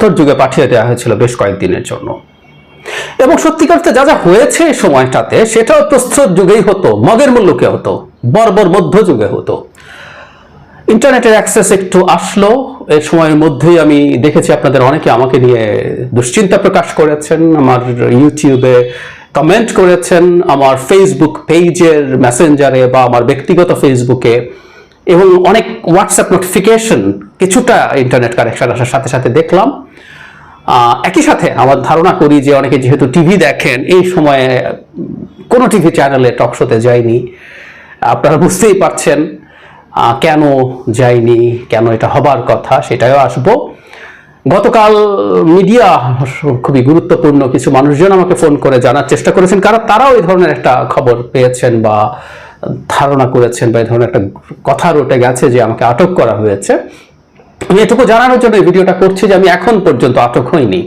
প্রস্তর যুগে পাঠিয়ে দেওয়া হয়েছিল বেশ কয়েকদিনের জন্য। এবং সত্যিকার যা যা হয়েছে সময়টাতে, সেটাও প্রস্তর যুগেই হতো, মগের মুল্লুকে হতো, বর্বর মধ্যযুগে হতো। ইন্টারনেটের অ্যাক্সেস একটু আসলো এই সময়ের মধ্যেই আমি দেখেছি আপনাদের অনেকে আমাকে নিয়ে দুশ্চিন্তা প্রকাশ করেছেন, আমার ইউটিউবে কমেন্ট করেছেন, আমার ফেসবুক পেজের মেসেঞ্জারে বা আমার ব্যক্তিগত ফেসবুকে এবং অনেক হোয়াটসঅ্যাপ নোটিফিকেশন কিছুটা ইন্টারনেট কানেকশন আসার সাথে সাথে দেখলাম। একই সাথে আমার ধারণা করি যে অনেকে যেহেতু টিভি দেখেন, এই সময়ে কোনো টিভি চ্যানেলে টক শোতে যায়নি। আপনারা বুঝতেই পারছেন কেন যায়নি, কেন এটা হবার কথা সেটাও আসব। গতকাল মিডিয়া খুবই গুরুত্বপূর্ণ কিছু মানুষজন আমাকে ফোন করে জানার চেষ্টা করেছেন, কারণ তারাও এই ধরনের একটা খবর পেয়েছেন বা ধারণা করেছেন বা এই ধরনের একটা কথা রটে গেছে যে আমাকে আটক করা হয়েছে। আমি এটুকু জানানোর জন্য এই ভিডিওটা করছি যে আমি এখন পর্যন্ত আটক হইনি।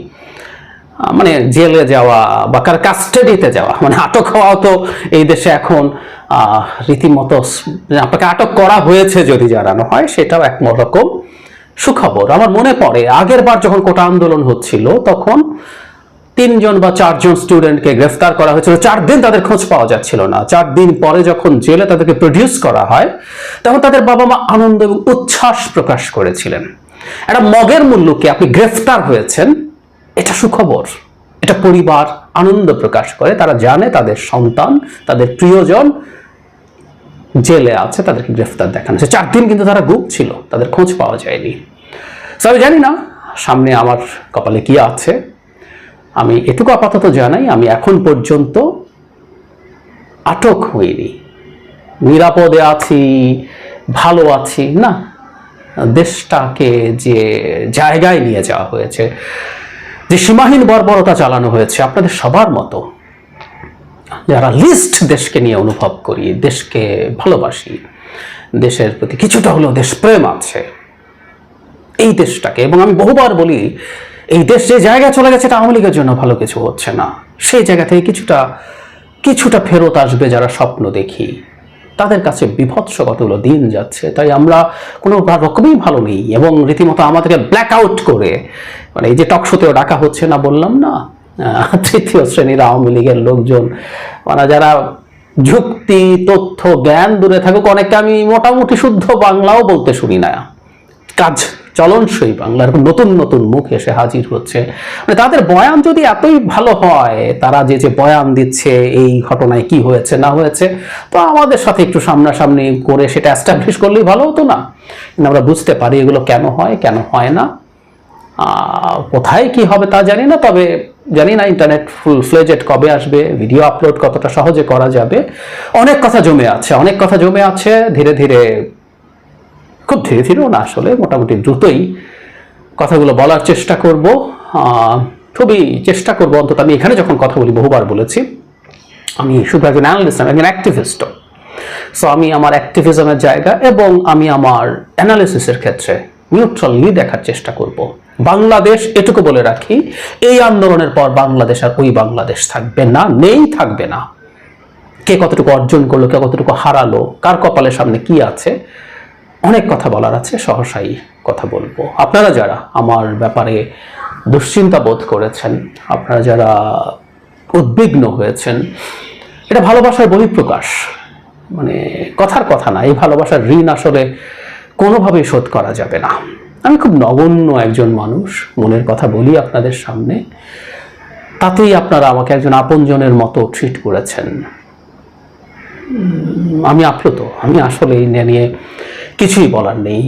মানে জেলে যাওয়া বা কার কাস্টাডিতে যাওয়া মানে আটক হওয়াও তো এই দেশে এখন রীতিমতো আপনাকে আটক করা হয়েছে যদি জানানো হয়, সেটাও এক রকম সুখবর। আমার মনে পড়ে, আগের বার যখন কোটা আন্দোলন হচ্ছিল, তখন তিনজন বা চারজন স্টুডেন্টকে গ্রেফতার করা হয়েছিল। চার দিন তাদের খোঁজ পাওয়া যাচ্ছিল না। চার দিন পরে যখন জেলে তাদেরকে প্রডিউস করা হয় তখন তাদের বাবা মা আনন্দ এবং উচ্ছ্বাস প্রকাশ করেছিলেন। একটা মগের মূল্যকে আপনি গ্রেফতার হয়েছেন এটা সুখবর। এটা পরিবার আনন্দ প্রকাশ করে তারা জানে তাদের সন্তান তাদের প্রিয়জন জেলে আছে তাদেরকে গ্রেফতার দেখানো হয়েছে। চার দিন কিন্তু তারা গুপ ছিল তাদের খোঁজ পাওয়া যায়নি। So, আমি জানি না সামনে আমার কপালে কি আছে। আমি এটুকু আপাতত জানাই, আমি এখন পর্যন্ত আটক হইনি। নিরাপদে আছি, ভালো আছি, না? দেশটাকে যে জায়গায় নিয়ে যাওয়া হয়েছে, যে সীমাহীন বর্বরতা চালানো হয়েছে, আপনাদের সবার মতো। যারা লিস্ট দেশকে নিয়ে অনুভব করি, দেশকে ভালোবাসি, দেশের প্রতি কিছুটা হলেও দেশপ্রেম আছে, এই দেশটাকে। এবং আমি বহুবার বলি এই দেশ যে জায়গায় চলে গেছে এটা আওয়ামী লীগের জন্য ভালো কিছু হচ্ছে না। সেই জায়গা থেকে কিছুটা কিছুটা ফেরত আসবে যারা স্বপ্ন দেখি। তাদের কাছে বিভৎস কতগুলো দিন যাচ্ছে, তাই আমরা কোনো রকমই ভালো নেই এবং রীতিমতো আমাদেরকে ব্ল্যাক আউট করে মানে এই যে টকশোতেও ডাকা হচ্ছে না বললাম না তৃতীয় শ্রেণির আওয়ামী লীগের লোকজন মানে যারা যুক্তি, তথ্য, জ্ঞান দূরে থাকুক, অনেকটা আমি মোটামুটি শুদ্ধ বাংলাও বলতে শুনি না। কাজ চলনসই বাংলা এরকম নতুন নতুন মুখ এসে হাজির হচ্ছে। মানে তাদের বয়ান যদি এতই ভালো হয়, তারা যে যে বয়ান দিচ্ছে, এই ঘটনায় কি হয়েছে, না হয়েছে, তো আমাদের সাথে একটু সামনাসামনি করে সেটা অ্যাস্টাবলিশ করলেই ভালো হতো না। আমরা বুঝতে পারি এগুলো কেন হয় কেন হয় না। কোথায় কি হবে তা জানি না, তবে জানি না ইন্টারনেট ফুল ফ্লেজেড কবে আসবে ভিডিও আপলোড কতটা সহজে করা যাবে। অনেক কথা জমে আছে, অনেক কথা জমে আছে, ধীরে ধীরে খুব ধীরে ধীরেও না আসলে মোটামুটি দ্রুতই কথাগুলো বলার চেষ্টা করব। খুবই চেষ্টা করব। অন্তত আমি এখানে যখন কথা বলি, বহুবার বলেছি। আমি শুধু একজন অ্যানালিস্ট আমি একজন অ্যাক্টিভিস্টও সো আমি আমার অ্যাক্টিভিজমের জায়গা এবং আমি আমার অ্যানালিসিসের ক্ষেত্রে নিউট্রালি দেখার চেষ্টা করব। বাংলাদেশ, এটুকু বলে রাখি, এই আন্দোলনের পর বাংলাদেশ আর ওই বাংলাদেশ থাকবে না, নেই থাকবে না। কে কতটুকু অর্জন করল, কে কতটুকু হারালো, কার কপালের সামনে কি আছে অনেক কথা বলার আছে, সহসাই কথা বলব। আপনারা যারা আমার ব্যাপারে দুশ্চিন্তা বোধ করেছেন, আপনারা যারা উদ্বিগ্ন হয়েছেন, এটা ভালোবাসার বহিঃপ্রকাশ। মানে কথার কথা না, এই ভালোবাসার ঋণ আসলে কোনোভাবেই শোধ করা যাবে না। আমি খুব নগণ্য একজন মানুষ, মনের কথা বলি আপনাদের সামনে। তাতেই আপনারা আমাকে একজন আপনজনের মতো ট্রিট করেছেন। আমি আপ্লুত আমি আসলে এই নিয়ে কিছুই বলার নেই।